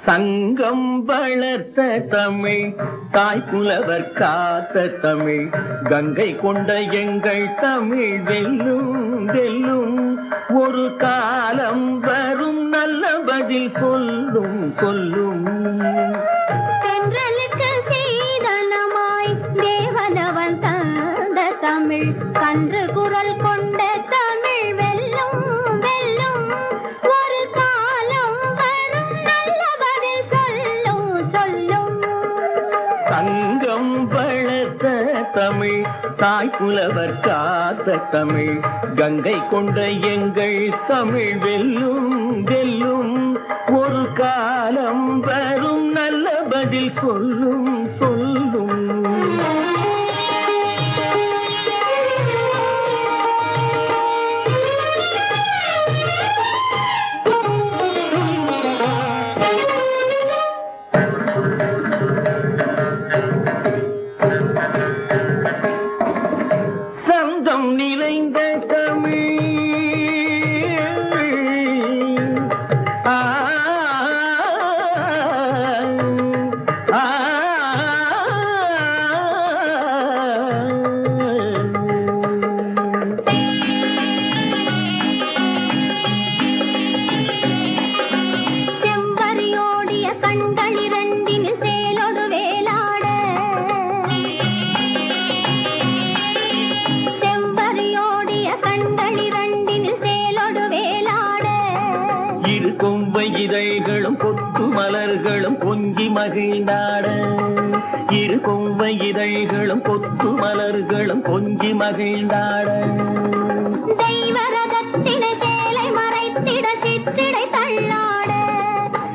சங்கம் வளர்த்த தமிழ் தாய் புலவர் காத்த தமிழ். கங்கை கொண்ட எங்கள் தமிழ் வெல்லும் வெல்லும். ஒரு காலம் வரும் நல்ல பதில் சொல்லும் சொல்லும். தமிழ் தாய் புலவர் காத்த தமிழ். கங்கை கொண்ட எங்கள் தமிழ் வெல்லும் வெல்லும். ஒரு காலம் வரும் நல்ல பதில் சொல்லும் சொல்லும். இந்த தமிழ். ஆ, ஆ, மலர்களும் கொஞ்சி மகிழ்ந்தாட. இரு கொம்பை இதழ்களும் கொத்து மலர்களும் கொஞ்சி மகிழ்ந்தாட. தெய்வரதத்தினை சேலை மறைத்திட சிற்றிடை தள்ளாட.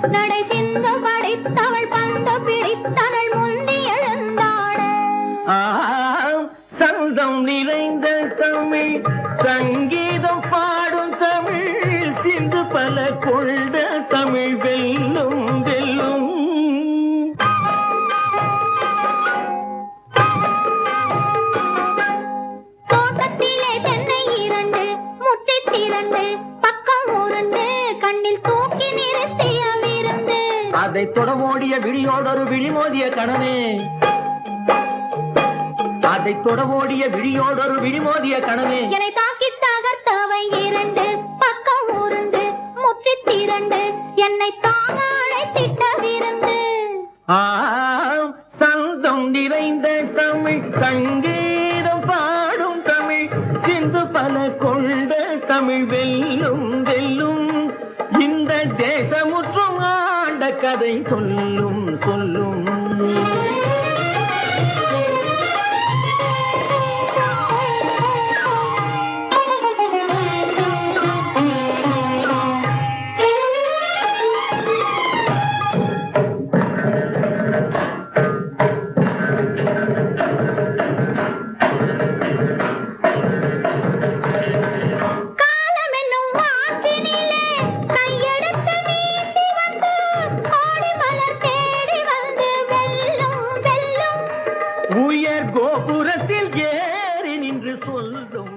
நடை சிந்து படித்தவள் பந்து பிடித்தனள் முந்தி எழுந்தாட. ஆம், சந்தம் நிறைந்த தமிழ் சங்கீதம் பாடும் தமிழ் சிந்து பல கொண்ட தமிழ் வெல்லும் வெல்லும். தோட்டத்திலே தென்னை இரண்டு முட்டி திரண்டு பக்கம் உருண்டு கண்ணில் தூக்கி நிறுத்திய விருந்து அதை தொடமோடிய விழியோடொரு விழிமோதிய கணனே. அதை தொடமோடிய விழியோடொரு விழிமோதிய கணனே. என்னை தாக்கி தகர்த்தவை இரண்டு என்னை தாங்க அழைத்திட்ட விருந்து சந்தம் நிறைந்த தமிழ் சங்கீதம் பாடும் தமிழ் சிந்து பல கொண்ட தமிழ் வெல்லும் வெல்லும். இந்த தேசமுற்றும் ஆண்ட கதை சொல்லும் சொல்லும். உயர் கோபுரத்தில் ஏறி நின்று சொல்லும்